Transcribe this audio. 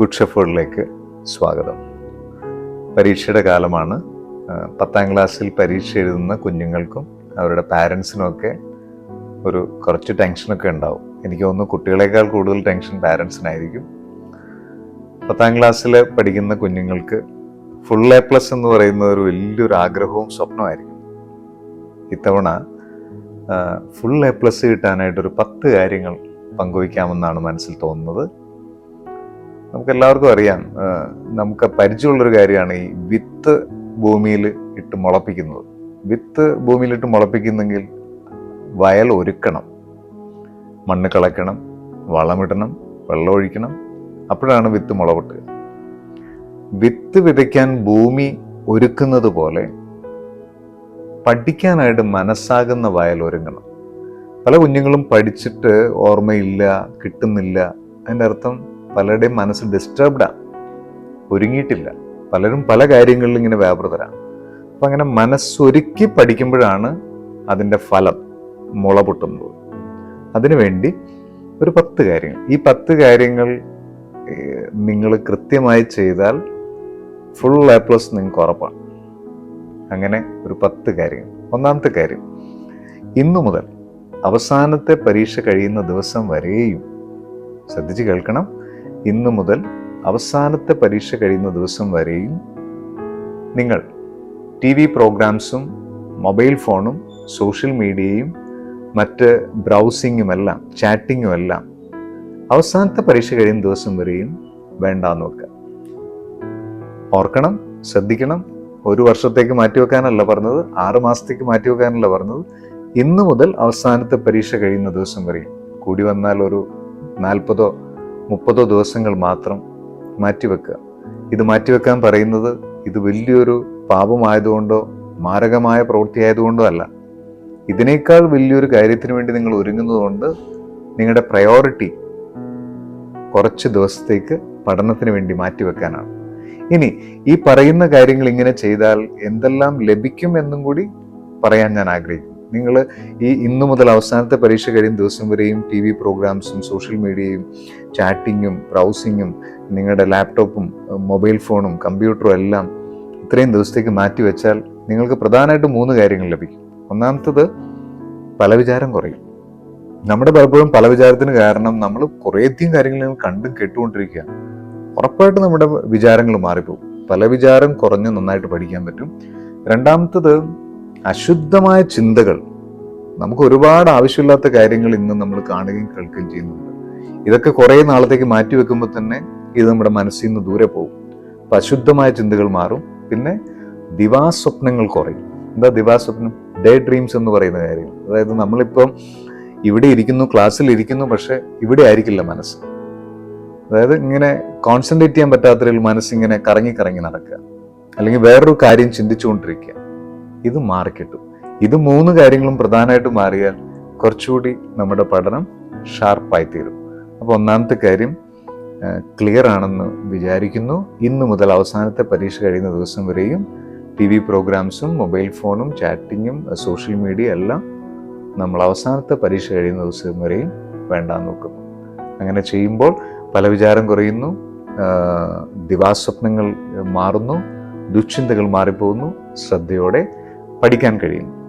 Good ഷെഫേർഡിലേക്ക് സ്വാഗതം. പരീക്ഷയുടെ കാലമാണ്. പത്താം ക്ലാസ്സിൽ പരീക്ഷ എഴുതുന്ന കുഞ്ഞുങ്ങൾക്കും അവരുടെ പാരൻസിനുമൊക്കെ ഒരു കുറച്ച് ടെൻഷനൊക്കെ ഉണ്ടാവും. എനിക്ക് തോന്നുന്നു കുട്ടികളെക്കാൾ കൂടുതൽ ടെൻഷൻ പാരൻസിനായിരിക്കും. പത്താം ക്ലാസ്സിൽ പഠിക്കുന്ന കുഞ്ഞുങ്ങൾക്ക് ഫുൾ എ പ്ലസ് എന്ന് പറയുന്ന ഒരു വലിയൊരു ആഗ്രഹവും സ്വപ്നമായിരിക്കും. ഇത്തവണ ഫുൾ എ പ്ലസ് കിട്ടാനായിട്ട് ഒരു പത്ത് കാര്യങ്ങൾ പങ്കുവയ്ക്കാമെന്നാണ് മനസ്സിൽ തോന്നുന്നത്. നമുക്ക് എല്ലാവർക്കും അറിയാം നമുക്ക് പരിചയമുള്ളൊരു കാര്യമാണ് ഈ വിത്ത് ഭൂമിയിൽ ഇട്ട് മുളപ്പിക്കുന്നത്. വിത്ത് ഭൂമിയിലിട്ട് മുളപ്പിക്കുന്നെങ്കിൽ വയൽ ഒരുക്കണം. മണ്ണ് കളയ്ക്കണം വളമിടണം വെള്ളമൊഴിക്കണം അപ്പോഴാണ് വിത്ത് മുളപൊട്ടുക വിത്ത് വിതയ്ക്കാൻ ഭൂമി ഒരുക്കുന്നത് പോലെ പഠിക്കാനായിട്ട് മനസ്സാകുന്ന വയൽ ഒരുങ്ങണം. പല കുഞ്ഞുങ്ങളും പഠിച്ചിട്ട് ഓർമ്മയില്ല കിട്ടുന്നില്ല. അതിന്റെ അർത്ഥം പലരുടെയും മനസ്സ് ഡിസ്റ്റർബ്ഡാണ് ഒരുങ്ങിയിട്ടില്ല. പലരും പല കാര്യങ്ങളിൽ ഇങ്ങനെ വ്യാപൃതരാണ്. അപ്പം അങ്ങനെ മനസ്സൊരുക്കി പഠിക്കുമ്പോഴാണ് അതിന്റെ ഫലം മുള പൊട്ടുന്നത്. അതിനുവേണ്ടി ഒരു പത്ത് കാര്യങ്ങൾ. ഈ പത്ത് കാര്യങ്ങൾ നിങ്ങൾ കൃത്യമായി ചെയ്താൽ ഫുൾ എ പ്ലസ് നിങ്ങൾക്ക് ഉറപ്പാണ്. അങ്ങനെ ഒരു പത്ത് കാര്യങ്ങൾ. ഒന്നാമത്തെ കാര്യം ഇന്നു മുതൽ അവസാനത്തെ പരീക്ഷ കഴിയുന്ന ദിവസം വരെയും ശ്രദ്ധിച്ച് കേൾക്കണം. ഇന്നു മുതൽ അവസാനത്തെ പരീക്ഷ കഴിയുന്ന ദിവസം വരെയും നിങ്ങൾ ടി വി പ്രോഗ്രാംസും മൊബൈൽ ഫോണും സോഷ്യൽ മീഡിയയും മറ്റ് ബ്രൗസിങ്ങുമെല്ലാം ചാറ്റിങ്ങും എല്ലാം അവസാനത്തെ പരീക്ഷ കഴിയുന്ന ദിവസം വരെയും വേണ്ടാന്ന് വെക്കുക ഓർക്കണം ശ്രദ്ധിക്കണം. ഒരു വർഷത്തേക്ക് മാറ്റിവെക്കാനല്ല പറഞ്ഞത് ആറ് മാസത്തേക്ക് മാറ്റിവെക്കാനല്ല പറഞ്ഞത്. ഇന്നു മുതൽ അവസാനത്തെ പരീക്ഷ കഴിയുന്ന ദിവസം വരെയും. കൂടി വന്നാൽ ഒരു നാൽപ്പതോ മുപ്പതോ ദിവസങ്ങൾ മാത്രം മാറ്റിവെക്കുക. ഇത് മാറ്റിവെക്കാൻ പറയുന്നത് ഇത് വലിയൊരു പാപമായതുകൊണ്ടോ മാരകമായ പ്രവൃത്തി ആയതുകൊണ്ടോ അല്ല. ഇതിനേക്കാൾ വലിയൊരു കാര്യത്തിന് വേണ്ടി നിങ്ങൾ ഒരുങ്ങുന്നതുകൊണ്ട് നിങ്ങളുടെ പ്രയോറിറ്റി കുറച്ച് ദിവസത്തേക്ക് പഠനത്തിന് വേണ്ടി മാറ്റിവെക്കാനാണ്. ഇനി ഈ പറയുന്ന കാര്യങ്ങൾ ഇങ്ങനെ ചെയ്താൽ എന്തെല്ലാം ലഭിക്കും എന്നും കൂടി പറയാൻ ഞാൻ ആഗ്രഹിക്കുന്നു. നിങ്ങൾ ഈ ഇന്നു മുതൽ അവസാനത്തെ പരീക്ഷ കഴിയും ദിവസം വരെയും ടി വി പ്രോഗ്രാംസും സോഷ്യൽ മീഡിയയും ചാറ്റിങ്ങും ബ്രൗസിങ്ങും നിങ്ങളുടെ ലാപ്ടോപ്പും മൊബൈൽ ഫോണും കമ്പ്യൂട്ടറും എല്ലാം ഇത്രയും ദിവസത്തേക്ക് മാറ്റി വെച്ചാൽ നിങ്ങൾക്ക് പ്രധാനമായിട്ട് മൂന്ന് കാര്യങ്ങൾ ലഭിക്കും. ഒന്നാമത്തത് പല വിചാരം കുറയും. നമ്മുടെ പലപ്പോഴും പല വിചാരത്തിന് കാരണം നമ്മൾ കുറേയധികം കാര്യങ്ങൾ നിങ്ങൾ കണ്ടും കേട്ടുകൊണ്ടിരിക്കുക ഉറപ്പായിട്ട് നമ്മുടെ വിചാരങ്ങൾ മാറിപ്പോകും. പല വിചാരം കുറഞ്ഞ് നന്നായിട്ട് പഠിക്കാൻ പറ്റും. രണ്ടാമത്തത് അശുദ്ധമായ ചിന്തകൾ. നമുക്ക് ഒരുപാട് ആവശ്യമില്ലാത്ത കാര്യങ്ങൾ ഇന്ന് നമ്മൾ കാണുകയും കേൾക്കുകയും ചെയ്യുന്നുണ്ട്. ഇതൊക്കെ കുറേ നാളത്തേക്ക് മാറ്റി വെക്കുമ്പോൾ തന്നെ ഇത് നമ്മുടെ മനസ്സിൽ നിന്ന് ദൂരെ പോകും. അപ്പൊ അശുദ്ധമായ ചിന്തകൾ മാറും. പിന്നെ ദിവാസ്വപ്നങ്ങൾ കുറയും. എന്താ ദിവാസ്വപ്നം? ഡേ ഡ്രീംസ് എന്ന് പറയുന്ന കാര്യം. അതായത് നമ്മളിപ്പം ഇവിടെ ഇരിക്കുന്നു ക്ലാസ്സിൽ ഇരിക്കുന്നു പക്ഷെ ഇവിടെ ആയിരിക്കില്ല മനസ്സ്. അതായത് ഇങ്ങനെ കോൺസെൻട്രേറ്റ് ചെയ്യാൻ പറ്റാത്ത മനസ്സിങ്ങനെ കറങ്ങി കറങ്ങി നടക്കുക. അല്ലെങ്കിൽ വേറൊരു കാര്യം ചിന്തിച്ചുകൊണ്ടിരിക്കുക. ഇത് മാറിക്കിട്ടും ഇത് മൂന്ന് കാര്യങ്ങളും പ്രധാനമായിട്ട് മാറിയാൽ കുറച്ചുകൂടി നമ്മുടെ പഠനം ഷാർപ്പായി തീരും. അപ്പോൾ ഒന്നാമത്തെ കാര്യം ക്ലിയർ ആണെന്ന് വിചാരിക്കുന്നു. ഇന്നു മുതൽ അവസാനത്തെ പരീക്ഷ കഴിയുന്ന ദിവസം വരെയും ടി വി പ്രോഗ്രാംസും മൊബൈൽ ഫോണും ചാറ്റിങ്ങും സോഷ്യൽ മീഡിയ എല്ലാം നമ്മൾ അവസാനത്തെ പരീക്ഷ കഴിയുന്ന ദിവസം വരെയും വേണ്ടാന്ന് നോക്കുന്നു. അങ്ങനെ ചെയ്യുമ്പോൾ പല വിചാരം കുറയുന്നു ദിവാസ്വപ്നങ്ങൾ മാറുന്നു ദുശ്ചിന്തകൾ മാറിപ്പോകുന്നു ശ്രദ്ധയോടെ പഠിക്കാൻ കഴിയുന്നു